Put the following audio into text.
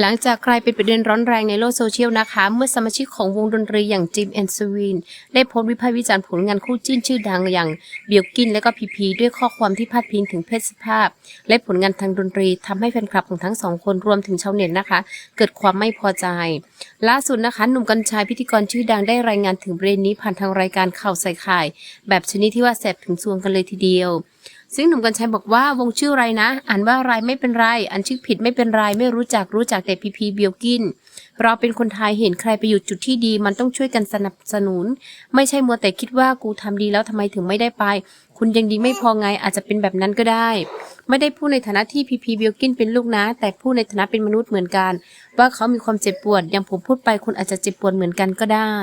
หลังจากกลายเป็นประเด็นร้อนแรงในโลกโซเชียลนะคะ เมื่อสมาชิกของวงดนตรีอย่างจิมแอนด์สวีนได้โพสต์วิพากษ์วิจารณ์ผลงานคู่จิ้นชื่อดังอย่างเบียลกินและก็พีพีด้วยข้อความที่พาดพิงถึงเพศสภาพ และผลงานทางดนตรีทำให้แฟนคลับของทั้งสองคนรวมถึงชาวเน็ตนะคะ เกิดความไม่พอใจ ล่าสุดนะคะ หนุ่มกัญชัยพิธีกรชื่อดังได้รายงานถึงประเด็นนี้ผ่านทางรายการข่าวใส่ไข่แบบชนิดที่ว่าแสบถึงซวงกันเลยทีเดียว ซึ่งหนุ่มกัญชัยบอกว่าวงชื่ออะไรนะ อ่านว่าอะไรไม่เป็นไรอันชื่อผิดไม่เป็นไรไม่รู้จักรู้จักแต่พีพีเบียลกิน เราเป็นคนไทยเห็นใครไปอยู่จุดที่ดี มันต้องช่วยกันสนับสนุน ไม่ใช่มัวแต่คิดว่ากูทำดีแล้วทำไมถึงไม่ได้ไป คุณยังดีไม่พอไงอาจจะเป็นแบบนั้นก็ได้ ไม่ได้พูดในฐานะที่พีพีเบียลกินเป็นลูกนะ แต่พูดในฐานะเป็นมนุษย์เหมือนกัน ว่าเขามีความเจ็บปวดอย่างผมพูดไปคุณอาจจะเจ็บปวดเหมือนกันก็ได้